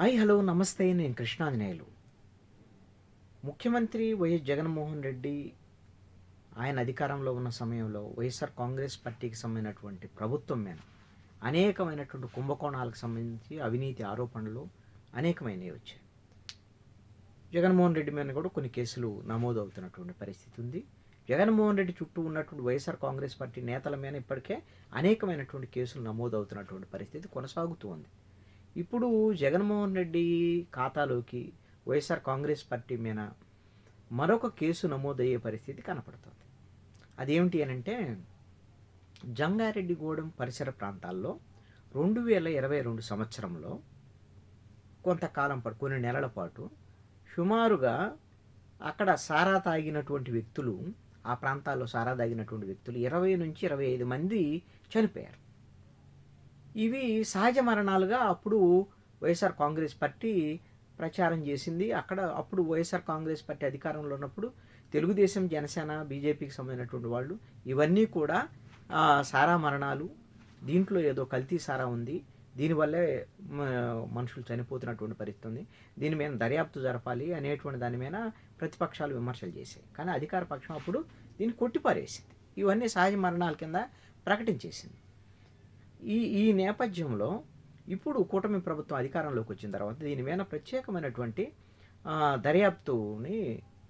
Hi hello నమస్తే నేను కృష్ణాంజనేయులు ముఖ్యమంత్రి వైఎస్ జగన్మోహన్ రెడ్డి ఆయన అధికారంలో ఉన్న సమయంలో వైఎస్ఆర్ కాంగ్రెస్ పార్టీకి సంబంధించినటువంటి ప్రభుత్వం మీద అనేకమైనటువంటి కుంభకోణాలకు సంబంధించి అవినీతి ఆరోపణలు అనేకమైనవి వచ్చాయి. జగన్మోహన్ రెడ్డి మీద కూడా కొన్ని కేసులు నమోదు అవుతున్నటువంటి పరిస్థితి ఉంది. జగన్మోహన్ రెడ్డి చుట్టూ ఉన్నటువంటి వైఎస్ఆర్ కాంగ్రెస్ పార్టీ నేతల మీద ఇప్పటికే అనేకమైనటువంటి కేసులు నమోదు అవుతున్నటువంటి పరిస్థితి కొనసాగుతూ ఉంది. ఇప్పుడు జగన్మోహన్ రెడ్డి ఖాతాలోకి వైఎస్ఆర్ కాంగ్రెస్ పార్టీ మీద మరొక కేసు నమోదయ్యే పరిస్థితి కనపడుతుంది. అదేమిటి అని అంటే జంగారెడ్డిగూడెం పరిసర ప్రాంతాల్లో రెండు వేల ఇరవై రెండు సంవత్సరంలో కొంతకాలం పాటు కొన్ని నెలల పాటు సుమారుగా అక్కడ సారా తాగినటువంటి వ్యక్తులు ఆ ప్రాంతాల్లో సారా తాగినటువంటి వ్యక్తులు ఇరవై నుంచి ఇరవై ఐదు మంది చనిపోయారు. ఇవి సహజ మరణాలుగా అప్పుడు వైఎస్ఆర్ కాంగ్రెస్ పార్టీ ప్రచారం చేసింది. అక్కడ అప్పుడు వైఎస్ఆర్ కాంగ్రెస్ పార్టీ అధికారంలో ఉన్నప్పుడు తెలుగుదేశం జనసేన బీజేపీకి సంబంధించినటువంటి వాళ్ళు ఇవన్నీ కూడా సారా మరణాలు దీంట్లో ఏదో కల్తీ సారా ఉంది. దీనివల్లే మనుషులు చనిపోతున్నటువంటి పరిస్థితి ఉంది. దీని మీద దర్యాప్తు జరపాలి అనేటువంటి దాని మీద ప్రతిపక్షాలు విమర్శలు చేశాయి. కానీ అధికార పక్షం అప్పుడు దీన్ని కొట్టిపారేసింది. ఇవన్నీ సహజ మరణాల కింద ప్రకటించేసింది. ఈ ఈ నేపథ్యంలో ఇప్పుడు కూటమి ప్రభుత్వం అధికారంలోకి వచ్చిన తర్వాత దీని మీద ప్రత్యేకమైనటువంటి దర్యాప్తుని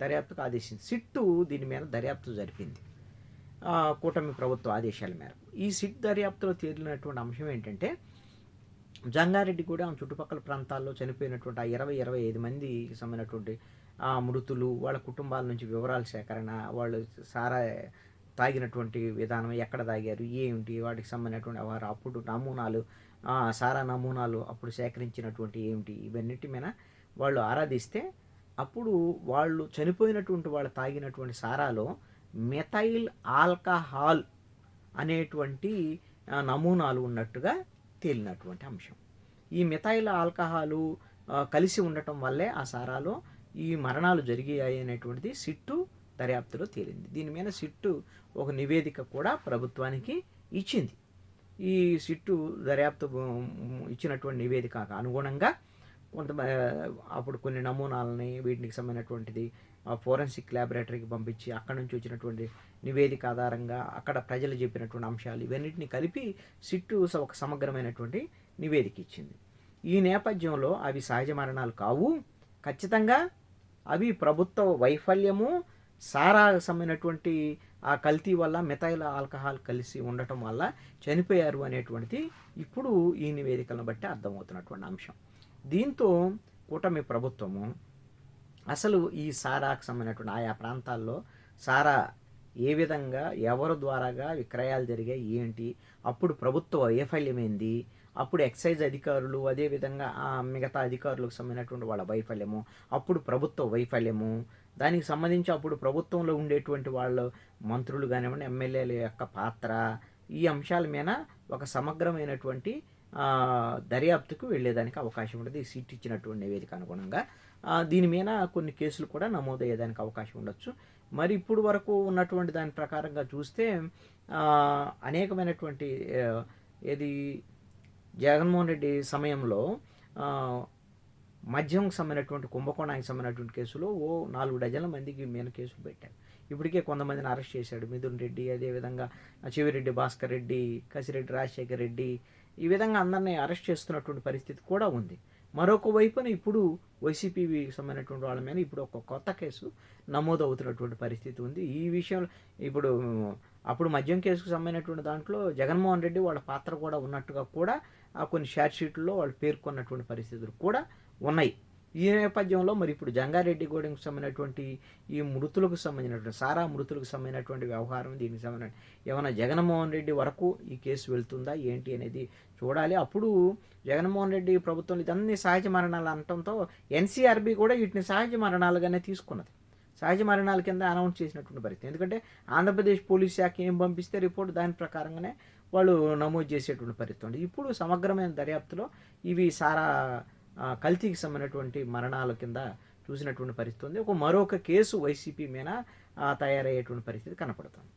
దర్యాప్తుకు ఆదేశించింది. సిట్టు దీని మీద దర్యాప్తు జరిపింది. కూటమి ప్రభుత్వ ఆదేశాల మేరకు. ఈ సిట్ దర్యాప్తులో తేలినటువంటి అంశం ఏంటంటే జంగారెడ్డి కూడా ఆ చుట్టుపక్కల ప్రాంతాల్లో చనిపోయినటువంటి ఆ ఇరవై ఇరవై ఐదు మంది సంబంధించినటువంటి మృతులు వాళ్ళ కుటుంబాల నుంచి వివరాల సేకరణ వాళ్ళు సారా తాగినటువంటి విధానం ఎక్కడ తాగారు ఏమిటి వాటికి సంబంధించినటువంటి వారు అప్పుడు నమూనాలు సారా నమూనాలు అప్పుడు సేకరించినటువంటి ఏమిటి ఇవన్నిటి మీద వాళ్ళు ఆరాధిస్తే అప్పుడు వాళ్ళు చనిపోయినటువంటి వాళ్ళు తాగినటువంటి సారాలో మెథైల్ ఆల్కహాల్ అనేటువంటి నమూనాలు ఉన్నట్టుగా తేలినటువంటి అంశం. ఈ మిథైల్ ఆల్కహాలు కలిసి ఉండటం వల్లే ఆ సారాలో ఈ మరణాలు జరిగాయి అనేటువంటిది సిట్టు దర్యాప్తులో తేలింది. దీని మీద సిట్టు ఒక నివేదిక కూడా ప్రభుత్వానికి ఇచ్చింది. ఈ సిట్టు దర్యాప్తు ఇచ్చినటువంటి నివేదికకు అనుగుణంగా కొంత అప్పుడు కొన్ని నమూనాలని వీటికి సంబంధించినటువంటిది ఫోరెన్సిక్ ల్యాబొరేటరీకి పంపించి అక్కడ నుంచి వచ్చినటువంటి నివేదిక ఆధారంగా అక్కడ ప్రజలు చెప్పినటువంటి అంశాలు ఇవన్నిటిని కలిపి సిట్టు స- ఒక సమగ్రమైనటువంటి నివేదిక ఇచ్చింది. ఈ నేపథ్యంలో అవి సహజ మరణాలు కావు. ఖచ్చితంగా అవి ప్రభుత్వ వైఫల్యము సారా ఆ కల్తీ వల్ల మిథైల్ ఆల్కహాల్ కలిసి ఉండటం వల్ల చనిపోయారు అనేటువంటిది ఇప్పుడు ఈ నివేదికలను బట్టి అర్థమవుతున్నటువంటి అంశం. దీంతో కూటమి ప్రభుత్వము అసలు ఈ సారాకు సంబంధించినటువంటి ఆయా ప్రాంతాల్లో సారా ఏ విధంగా ఎవరి ద్వారాగా విక్రయాలు జరిగాయి ఏంటి అప్పుడు ప్రభుత్వ వైఫల్యమైంది అప్పుడు ఎక్సైజ్ అధికారులు అదేవిధంగా మిగతా అధికారులకు సంబంధించినటువంటి వాళ్ళ వైఫల్యము అప్పుడు ప్రభుత్వ వైఫల్యము దానికి సంబంధించి అప్పుడు ప్రభుత్వంలో ఉండేటువంటి వాళ్ళు మంత్రులు కానివ్వండి ఎమ్మెల్యేల యొక్క పాత్ర ఈ అంశాల మీద ఒక సమగ్రమైనటువంటి దర్యాప్తుకు వెళ్ళేదానికి అవకాశం ఉండదు. ఈ సీట్ ఇచ్చినటువంటి నివేదిక అనుగుణంగా. దీని మీద కొన్ని కేసులు కూడా నమోదయ్యేదానికి అవకాశం ఉండొచ్చు. మరి ఇప్పుడు వరకు ఉన్నటువంటి దాని ప్రకారంగా చూస్తే అనేకమైనటువంటి ఏది జగన్మోహన్ రెడ్డి సమయంలో మద్యంకి సంబంధించినటువంటి కుంభకోణానికి సంబంధించినటువంటి కేసులో ఓ నాలుగు డజన్ల మందికి మీద కేసులు పెట్టారు ఇప్పటికే కొంతమందిని అరెస్ట్ చేశాడు. మిథున్ రెడ్డి అదేవిధంగా చెవిరెడ్డి భాస్కర్ రెడ్డి కసిరెడ్డి రాజశేఖర్ రెడ్డి. ఈ విధంగా అందరినీ అరెస్ట్ చేస్తున్నటువంటి పరిస్థితి కూడా ఉంది. మరొక వైపున ఇప్పుడు వైసీపీ సంబంధించినటువంటి వాళ్ళ మీద ఇప్పుడు ఒక కొత్త కేసు నమోదు అవుతున్నటువంటి పరిస్థితి ఉంది. ఈ విషయంలో ఇప్పుడు అప్పుడు మద్యం కేసుకు సంబంధించినటువంటి దాంట్లో జగన్మోహన్ రెడ్డి వాళ్ళ పాత్ర కూడా ఉన్నట్టుగా కూడా కొన్ని షార్ట్ షీట్లో వాళ్ళు పేర్కొన్నటువంటి పరిస్థితులు కూడా ఉన్నాయి. ఈ నేపథ్యంలో మరి ఇప్పుడు జంగారెడ్డి గూడెంకి సంబంధించినటువంటి ఈ మృతులకు సంబంధించినటువంటి సారా మృతులకు సంబంధించినటువంటి వ్యవహారం దీనికి సంబంధించిన ఏమైనా జగన్మోహన్ రెడ్డి వరకు ఈ కేసు వెళ్తుందా ఏంటి అనేది చూడాలి. అప్పుడు జగన్మోహన్ రెడ్డి ప్రభుత్వం ఇదన్నీ సహజ మరణాలు అనటంతో ఎన్సీఆర్బి కూడా వీటిని సహజ మరణాలుగానే తీసుకున్నది. సహజ మరణాల కింద అనౌన్స్ చేసినటువంటి పరిస్థితి. ఎందుకంటే ఆంధ్రప్రదేశ్ పోలీస్ శాఖ ఏం పంపిస్తే రిపోర్ట్ దాని ప్రకారంగానే వాళ్ళు నమోదు చేసేటువంటి పరిస్థితి ఉంది. ఇప్పుడు సమగ్రమైన దర్యాప్తులో ఇవి సారా కల్తీకి సంబంధించినటువంటి మరణాల కింద చూసినటువంటి పరిస్థితి ఉంది. ఒక మరొక కేసు వైసీపీ మీద తయారయ్యేటువంటి పరిస్థితి కనపడుతుంది.